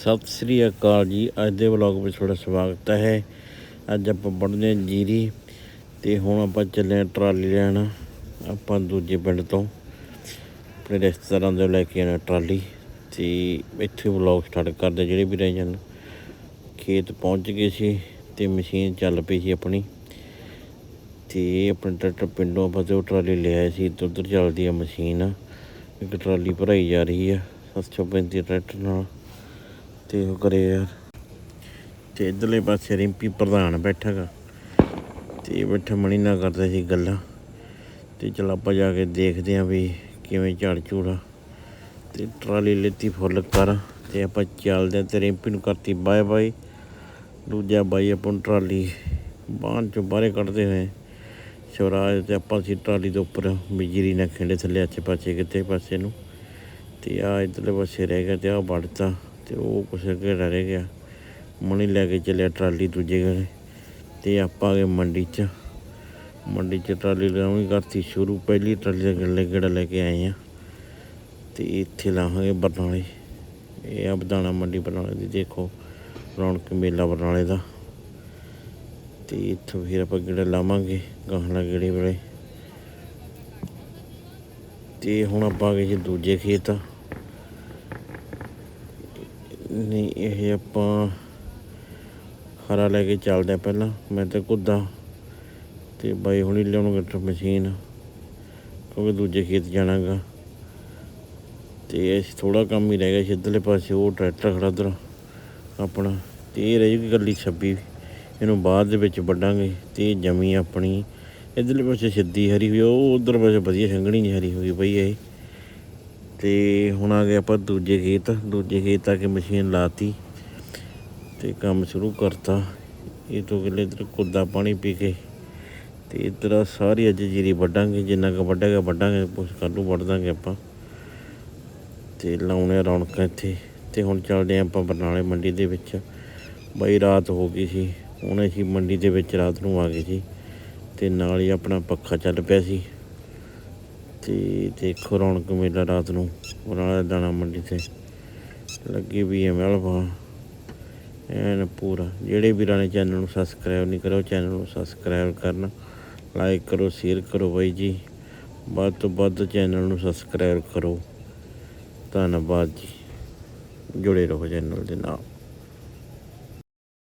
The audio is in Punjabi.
ਸਤਿ ਸ੍ਰੀ ਅਕਾਲ ਜੀ। ਅੱਜ ਦੇ ਵਲੌਗ ਵਿੱਚ ਤੁਹਾਡਾ ਸਵਾਗਤ ਹੈ। ਅੱਜ ਆਪਾਂ ਪੜ੍ਹਦੇ ਹਾਂ ਜੀਰੀ ਤੇ ਹੁਣ ਆਪਾਂ ਚੱਲੇ ਹਾਂ ਟਰਾਲੀ ਲੈਣ। ਆਪਾਂ ਦੂਜੇ ਪਿੰਡ ਤੋਂ, ਆਪਣੇ ਰਿਸ਼ਤੇਦਾਰਾਂ ਦੇ ਲੈ ਕੇ ਆਣਾ ਟਰਾਲੀ ਤੇ ਇੱਥੇ ਵਲੌਗ ਸਟਾਰਟ ਕਰਦੇ ਜਿਹੜੇ ਵੀ ਰਹਿ ਜਾਣ, ਖੇਤ ਪਹੁੰਚ ਗਏ ਸੀ ਤੇ ਮਸ਼ੀਨ ਚੱਲ ਪਈ ਸੀ ਆਪਣੀ। ਤੇ ਆਪਣੇ ਟਰੈਕਟਰ ਪਿੰਡੋਂ ਆਪਾਂ ਤੇ ਉਹ ਟਰਾਲੀ ਲਿਆਏ ਸੀ। ਤੇ ਉੱਧਰ ਚੱਲਦੀ ਆ ਮਸ਼ੀਨ। ਇੱਕ ਟਰਾਲੀ ਭਰਾਈ ਜਾ ਰਹੀ ਆ 735 ਟਰੈਕਟਰ ਨਾਲ। ਤੇ ਉਹ ਕਰੇ ਯਾਰ। ਤੇ ਇਧਰਲੇ ਪਾਸੇ ਰਿੰਪੀ ਪ੍ਰਧਾਨ ਬੈਠਾ ਗਾ ਤੇ ਬੈਠਾ ਮਣੀ ਨਾ ਕਰਦਾ ਸੀ ਗੱਲਾਂ। ਤੇ ਚਲ ਆਪਾਂ ਜਾ ਕੇ ਦੇਖਦੇ ਆਂ ਵੀ ਕਿਵੇਂ ਝਾੜ ਝੂੜਾ ਤੇ ਟਰਾਲੀ ਲੈਤੀ ਫੁੱਲ ਕਰ ਤੇ ਆਪਾਂ ਚੱਲਦੇ ਆਂ ਤੇ ਰਿੰਪੀ ਨੂੰ ਕਰਤੀ ਬਾਏ ਬਾਏ। ਦੂਜਾ ਬਾਈ ਆਪਾਂ ਨੂੰ ਟਰਾਲੀ ਬਾਹਰ ਚੋਂ ਬਾਹਰੇ ਕੱਢਦੇ ਹੋਏ। ਸ਼ਵਰਾਜ ਤੇ ਆਪਾਂ ਸੀ ਟਰਾਲੀ ਦੇ ਉੱਪਰ, ਬਿਜਲੀ ਨਾ ਖਿੰਡੇ ਥੱਲੇ ਅੱਛੇ ਪਾਸੇ ਕਿਤੇ ਪਾਸੇ ਨੂੰ। ਤੇ ਆ ਇਧਰਲੇ ਪਾਸੇ ਰਹਿ ਗਿਆ ਤੇ ਆ ਵੜਤਾ ਤੇ ਉਹ ਕੁਛ ਘੇਰਾ ਰਹਿ ਗਿਆ। ਮਣੀ ਲੈ ਕੇ ਚੱਲਿਆ ਟਰਾਲੀ ਦੂਜੇ ਘਰੇ ਤੇ ਆਪਾਂ ਗਏ ਮੰਡੀ 'ਚ। ਮੰਡੀ 'ਚ ਟਰਾਲੀ ਲਾਉਣੀ ਕਰਤੀ ਸ਼ੁਰੂ, ਪਹਿਲੀ ਟਰਾਲੀ ਦਾ ਗੱਲੇ ਗੇੜਾ ਲੈ ਕੇ ਆਏ ਆ। ਤੇ ਇੱਥੇ ਲਾਹਾਂਗੇ ਬਰਨਾਲੇ। ਇਹ ਆ ਬਦਾਣਾ ਮੰਡੀ ਬਰਨਾਲੇ ਦੀ, ਦੇਖੋ ਰੌਣਕ ਮੇਲਾ ਬਰਨਾਲੇ ਦਾ। ਤੇ ਇੱਥੋਂ ਫਿਰ ਆਪਾਂ ਗੇੜਾ ਲਾਵਾਂਗੇ ਗਾਹਣਾ ਗੇੜੇ ਵੇਲੇ। ਤੇ ਹੁਣ ਆਪਾਂ ਆ ਗਏ ਜੀ ਦੂਜੇ ਖੇਤ। ਨਹੀਂ, ਇਹ ਆਪਾਂ ਹਰਾ ਲੈ ਕੇ ਚੱਲਦੇ ਆ ਪਹਿਲਾਂ। ਮੈਂ ਤੇ ਕੁੱਦਾ। ਤੇ ਬਾਈ ਹੁਣੀ ਲਿਆਉਣਗੇ ਟਰ ਮਸ਼ੀਨ, ਕਿਉਂਕਿ ਦੂਜੇ ਖੇਤ ਜਾਣਾਗਾ। ਤੇ ਇਸ ਥੋੜਾ ਕੰਮ ਹੀ ਰਹਿ ਗਿਆ ਸੀ ਪਾਸੇ ਉਹ ਟਰੈਕਟਰ ਖੜਾ ਉਧਰ, ਆਪਣਾ। ਤੇ ਇਹ ਰਹਿ ਜੂਗੀ ਗੱਲੀ 26 ਇਹਨੂੰ ਬਾਅਦ ਦੇ ਵਿੱਚ ਵੱਢਾਂਗੇ। ਤੇ ਇਹ ਜਮੀ ਆਪਣੀ, ਇੱਧਰਲੇ ਪਾਸੇ ਸਿੱਧੀ ਹਰੀ ਹੋਈ ਉਹ ਉਧਰ ਪਾਸੇ ਵਧੀਆ ਸੰਘਣੀ ਜਿਹੀ ਹਰੀ ਹੋਈ ਪਈ ਹੈ ਇਹ। ਤੇ ਹੁਣ ਆ ਗਏ ਆਪਾਂ ਦੂਜੇ ਖੇਤ ਦੂਜੇ ਖੇਤ ਆ ਕੇ ਮਸ਼ੀਨ ਲਾਤੀ ਤੇ ਕੰਮ ਸ਼ੁਰੂ ਕਰਤਾ। ਇਹ ਤੋਂ ਕਿਲੇ ਇਧਰ ਕੁੱਦਾ ਪਾਣੀ ਪੀ ਕੇ ਤੇ ਇਧਰ ਸਾਰੀ ਅੱਜ ਜੀਰੀ ਵੱਢਾਂਗੇ, ਜਿੰਨਾ ਕੁ ਵੱਢੇਗਾ ਵੱਢਾਂਗੇ, ਕੁਛ ਕੱਲ੍ਹ ਨੂੰ ਵੱਢ ਦਾਂਗੇ ਆਪਾਂ। ਤੇ ਲਾਉਣੇ ਰੌਣਕਾਂ ਇੱਥੇ। ਤੇ ਹੁਣ ਚੱਲਦੇ ਹਾਂ ਆਪਾਂ ਬਰਨਾਲੇ ਮੰਡੀ ਦੇ ਵਿੱਚ। ਬਾਈ ਰਾਤ ਹੋ ਗਈ ਸੀ, ਹੁਣ ਸੀ ਮੰਡੀ ਦੇ ਵਿੱਚ ਰਾਤ ਨੂੰ ਆ ਗਏ ਸੀ। ਤੇ ਨਾਲ ਹੀ ਆਪਣਾ ਪੱਖਾ ਚੱਲ ਪਿਆ ਸੀ। ਤੇ ਦੇਖੋ ਰੌਣਕ ਮੇਲਾ ਰਾਤ ਨੂੰ ਬਰਨਾਲੇ ਦਾਣਾ ਮੰਡੀ ਤੇ। ਲੱਗੀ ਵੀ ਹੈ ਮਹਿਲਵਾ ਐਨ ਪੂਰਾ। ਜਿਹੜੇ ਵੀਰਾਂ ਨੇ ਚੈਨਲ ਨੂੰ ਸਬਸਕ੍ਰਾਈਬ ਨਹੀਂ ਕਰੋ ਚੈਨਲ ਨੂੰ ਸਬਸਕ੍ਰਾਈਬ ਕਰਨ। ਲਾਈਕ ਕਰੋ ਸ਼ੇਅਰ ਕਰੋ ਬਾਈ ਜੀ। ਵੱਧ ਤੋਂ ਵੱਧ ਚੈਨਲ ਨੂੰ ਸਬਸਕ੍ਰਾਈਬ ਕਰੋ। ਧੰਨਵਾਦ ਜੀ। ਜੁੜੇ ਰਹੋ ਚੈਨਲ ਦੇ ਨਾਲ।